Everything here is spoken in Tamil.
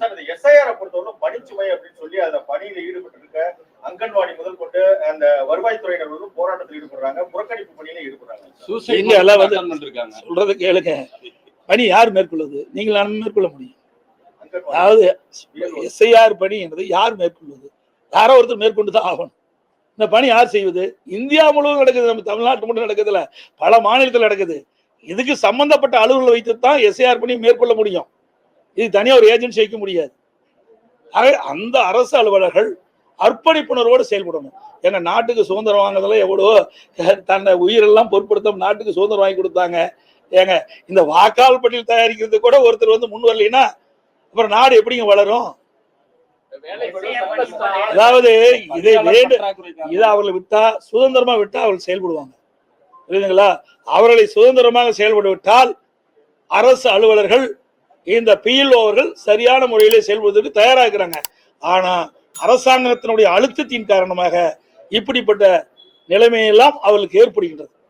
சார் இந்த எஸ்ஐஆர் பொறுத்தவரை பணிச்சுமை அப்படின்னு சொல்லி அந்த பணியில ஈடுபட்டு இருக்க அங்கன்வாடி முதல் கொண்டு அந்த வருவாய்த்துறையினர் வந்து போராட்டத்தில் ஈடுபடுறாங்க புறக்கணிப்பு பணியில ஈடுபடுறாங்க. எல்லாம் வந்து- பண்ணிருக்காங்க. சொல்றதை கேளுங்க. பணி யார் மேற்கொள்வது? நீங்கள் மேற்கொள்ள முடியும். அதாவது எஸ்ஐஆர் பணி என்பது யார் மேற்கொள்வது? யாரோ ஒருத்தர் மேற்கொண்டு தான் ஆகணும். இந்த பணி யார் செய்வது? இந்தியா முழுவதும் நடக்குது நம்ம தமிழ்நாட்டு மட்டும் நடக்குதுல பல மாநிலத்தில் நடக்குது. இதுக்கு சம்பந்தப்பட்ட அலுவலர்கள் வைத்து தான் எஸ்ஐஆர் பணி மேற்கொள்ள முடியும். இது தனியாக ஒரு ஏஜென்சி வைக்க முடியாது. ஆக அந்த அரசு அலுவலர்கள் அர்ப்பணிப்புணர்வோடு செயல்படணும். ஏன்னா நாட்டுக்கு சுதந்திரம் வாங்குறதுல எவ்வளோ தன்னை உயிரெல்லாம் பொருட்படுத்த நாட்டுக்கு சுதந்திரம் வாங்கி கொடுத்தாங்க. ஏங்க இந்த வாக்காளர் பட்டியல் தயாரிக்கிறது கூட ஒருத்தர் வந்து முன் வரலைன்னா அப்புறம் நாடு எப்படிங்க வளரும்? அதாவது இதை வேண்டு இதை அவர்களை விட்டா சுதந்திரமா விட்டா அவர்கள் செயல்படுவாங்க. புரியுதுங்களா? அவர்களை சுதந்திரமாக செயல்பட விட்டால் அரசு அலுவலர்கள் இந்த பிஎல்ஓவர்கள் சரியான முறையிலே செயல்படுவதற்கு தயாராகிறாங்க. ஆனா அரசாங்கத்தினுடைய அழுத்தத்தின் காரணமாக இப்படிப்பட்ட நிலைமையெல்லாம் அவர்களுக்கு ஏற்படுகின்றது.